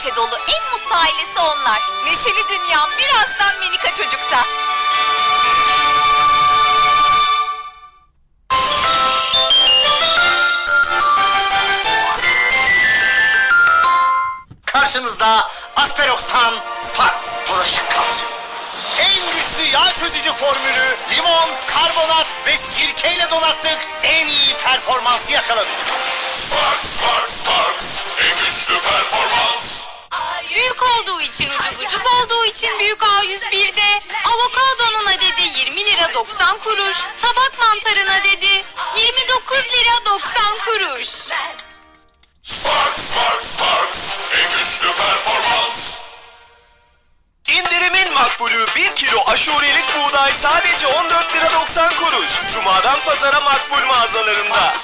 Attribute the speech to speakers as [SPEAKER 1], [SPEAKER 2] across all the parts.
[SPEAKER 1] neşe dolu en mutlu ailesi onlar. Neşeli dünyam birazdan Menika Çocuk'ta.
[SPEAKER 2] Karşınızda Asperox'tan Sparks bulaşık kapsülü. En güçlü yağ çözücü formülü limon, karbonat ve sirkeyle donattık. En iyi performansı yakaladık.
[SPEAKER 3] Sparks, Sparks, Sparks. En güçlü performans.
[SPEAKER 1] Olduğu için ucuz ucuz olduğu için büyük A101'de. Avokadonun adedi 20 lira 90 kuruş. Tabak mantarına dedi 29 lira 90 kuruş.
[SPEAKER 3] Sparks, Sparks, Sparks. En güçlü performans.
[SPEAKER 4] İndirimin makbulü 1 kilo aşurelik buğday sadece 14 lira 90 kuruş. Cuma'dan pazara makbul mağazalarında.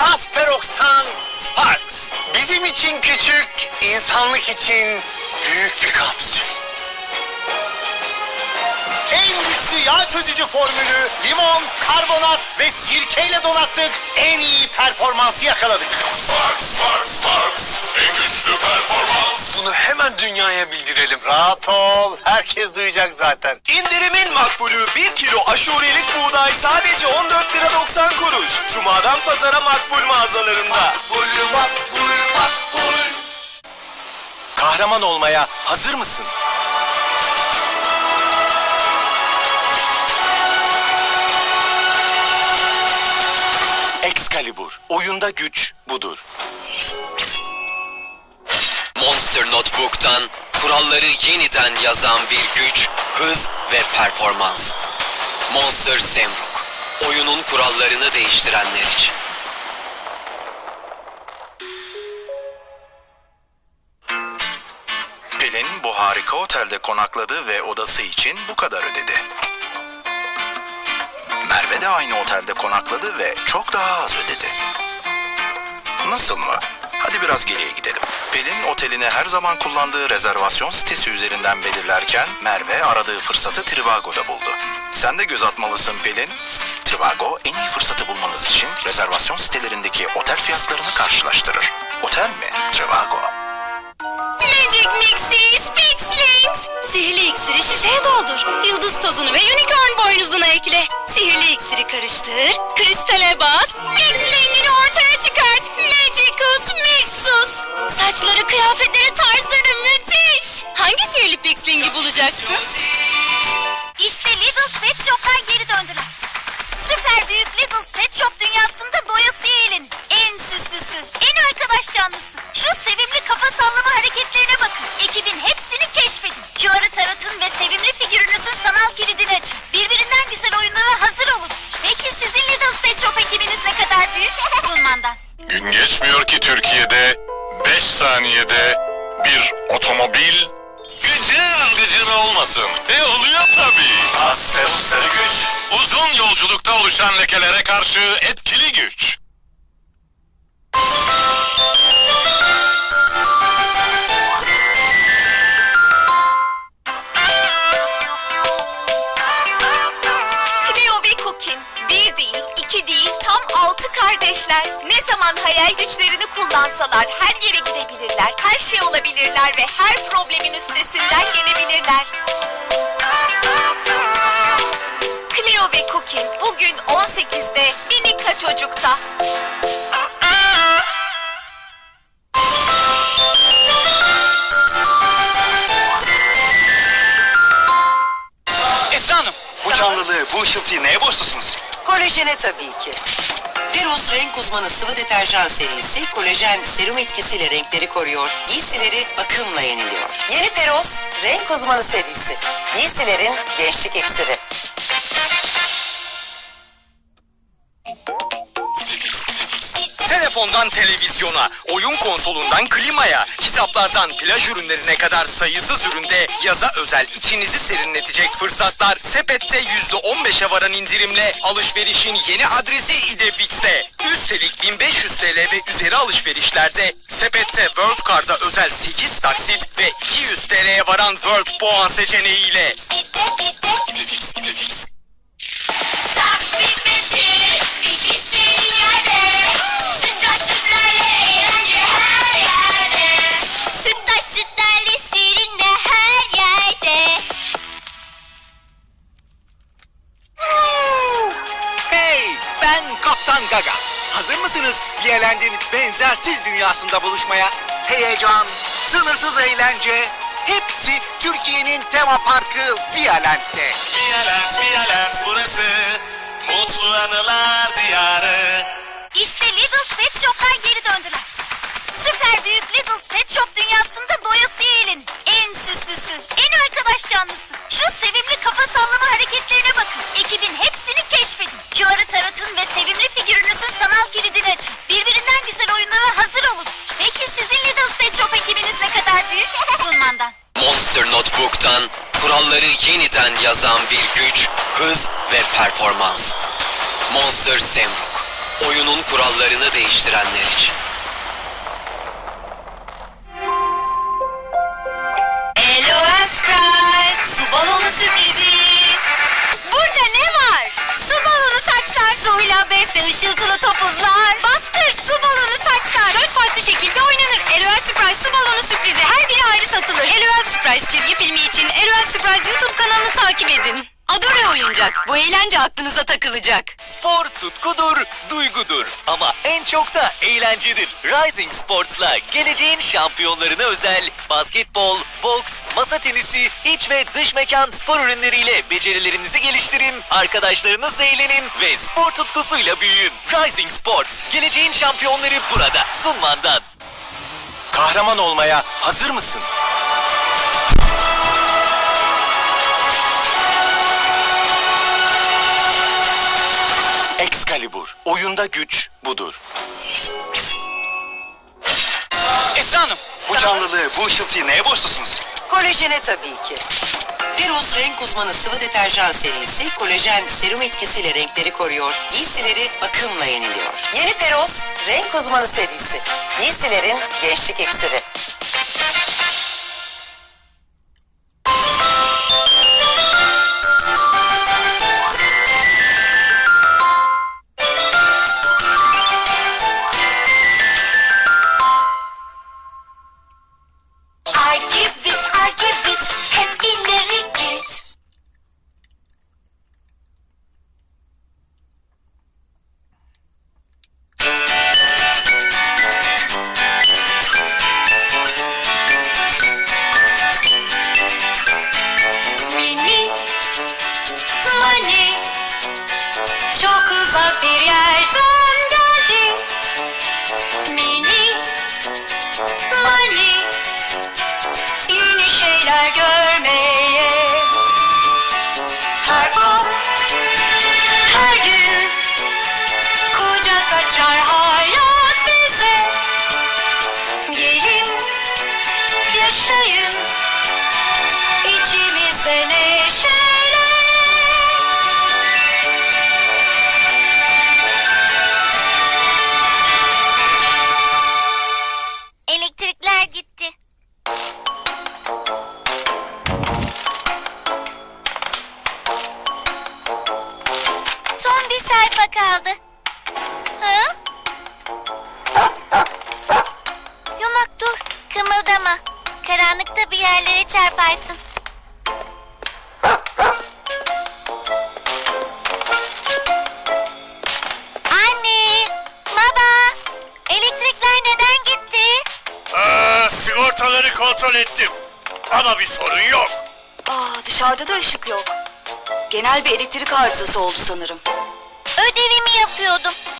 [SPEAKER 2] Asperox'tan Sparks. Bizim için küçük, insanlık için büyük bir kapsül. Yağ çözücü formülü limon, karbonat ve sirkeyle donattık. En iyi performansı yakaladık.
[SPEAKER 3] Sparks, Sparks, Sparks. En güçlü performans.
[SPEAKER 4] Bunu hemen dünyaya bildirelim.
[SPEAKER 2] Rahat ol, herkes duyacak zaten.
[SPEAKER 4] İndirimin makbulü 1 kilo aşurelik buğday sadece 14 lira 90 kuruş. Cuma'dan pazara makbul mağazalarında. Kahraman olmaya hazır mısın? Excalibur. Oyunda güç budur.
[SPEAKER 5] Monster Notebook'tan kuralları yeniden yazan bir güç, hız ve performans. Monster Semruk. Oyunun kurallarını değiştirenler için.
[SPEAKER 6] Pelin bu harika otelde konakladı ve odası için bu kadar ödedi. Merve de aynı otelde konakladı ve çok daha az ödedi. Nasıl mı? Hadi biraz geriye gidelim. Pelin otelini her zaman kullandığı rezervasyon sitesi üzerinden belirlerken Merve aradığı fırsatı Trivago'da buldu. Sen de göz atmalısın Pelin. Trivago en iyi fırsatı bulmanız için rezervasyon sitelerindeki otel fiyatlarını karşılaştırır. Otel mi? Trivago.
[SPEAKER 1] Şişeye doldur. Yıldız tozunu ve unicorn boynuzuna ekle. Sihirli iksiri karıştır. Kristale bas. Pixling'ini ortaya çıkart. Magicus Mixus. Saçları, kıyafetleri, tarzları
[SPEAKER 7] figürünüzün sanal kilidini açın. Birbirinden güzel oyunlara hazır olun. Peki sizin Lidl Pet Shop ekibiniz ne kadar büyük? Sunmandan.
[SPEAKER 3] Gün geçmiyor ki Türkiye'de 5 saniyede bir otomobil gıcır gıcır olmasın. E oluyor tabii.
[SPEAKER 6] Asperos sarı güç.
[SPEAKER 3] Uzun yolculukta oluşan lekelere karşı etkili güç.
[SPEAKER 1] Altı kardeşler. Ne zaman hayal güçlerini kullansalar her yere gidebilirler, her şey olabilirler ve her problemin üstesinden gelebilirler. Cleo ve Cookie bugün 18'de Minika Çocuk'ta.
[SPEAKER 4] Esra Hanım, bu canlılığı, bu ışıltıyı neye borçlusunuz?
[SPEAKER 8] Kolajene tabii ki. Peros renk uzmanı sıvı deterjan serisi kolajen serum etkisiyle renkleri koruyor, giysileri bakımla yeniliyor. Yeni Peros renk uzmanı serisi. Giysilerin gençlik iksiri.
[SPEAKER 4] Telefondan televizyona, oyun konsolundan klimaya, kitaplardan plaj ürünlerine kadar sayısız üründe yaza özel içinizi serinletecek fırsatlar Sepet'te %15'e varan indirimle alışverişin yeni adresi İdefix'te. Üstelik 1500 TL ve üzeri alışverişlerde Sepet'te World Card'a özel 8 taksit ve 200 TL'ye varan World puan seçeneğiyle.
[SPEAKER 7] Taksit bitmesi, iş
[SPEAKER 9] Ben Kaptan Gaga. Hazır mısınız Violent'in benzersiz dünyasında buluşmaya? Heyecan, sınırsız eğlence, hepsi Türkiye'nin tema parkı Violent'te.
[SPEAKER 10] Violent, Violent burası. Mutlu anılar diyarı.
[SPEAKER 7] İşte Lidl Pet Shop'lar geri döndüler. Süper büyük Lidl Pet Shop dünyasında doyasıya eğlenin. En süslüsü, en arkadaş canlısı. Şu sevimli kafa sallama hareketlerine bakın. Ekibin hepsini keşfedin. QR'ı taratın ve sevimli figürünüzün sanal kilidini açın. Birbirinden güzel oyunlara hazır olun. Peki sizin Lidl Pet Shop ekibiniz ne kadar büyük? Sunmandan.
[SPEAKER 1] Monster Notebook'tan kuralları yeniden yazan bir güç, hız ve performans. Monster Semruk. Oyunun kurallarını değiştirenler için.
[SPEAKER 11] Surprise çizgi filmi için LOL Surprise YouTube kanalını takip edin. Adore oyuncak. Bu eğlence aklınıza takılacak.
[SPEAKER 12] Spor tutkudur, duygudur ama en çok da eğlencedir. Rising Sports'la geleceğin şampiyonlarına özel basketbol, boks, masa tenisi, iç ve dış mekan spor ürünleriyle becerilerinizi geliştirin, arkadaşlarınızla eğlenin ve spor tutkusuyla büyüyün. Rising Sports, geleceğin şampiyonları burada. Sunman'dan.
[SPEAKER 9] Kahraman olmaya hazır mısın? Excalibur. Oyunda güç budur. Esra Hanım, bu canlılığı, bu ışıltıyı neye borçlusunuz?
[SPEAKER 8] Kolajene tabii ki. Peros renk uzmanı sıvı deterjan serisi kolajen serum etkisiyle renkleri koruyor, giysileri bakımla yeniliyor. Yeni Peros renk uzmanı serisi. Giysilerin gençlik iksiri.
[SPEAKER 11] shade I
[SPEAKER 7] go Sayfa kaldı. Hı? Yumak dur, kımıldama. Karanlıkta bir yerlere çarparsın. Anne, baba, elektrikler neden gitti?
[SPEAKER 13] Aa, sigortaları kontrol ettim. Ama bir sorun yok.
[SPEAKER 11] Aa, dışarıda da ışık yok. Genel bir elektrik arızası oldu sanırım.
[SPEAKER 7] Ödevimi yapıyordum.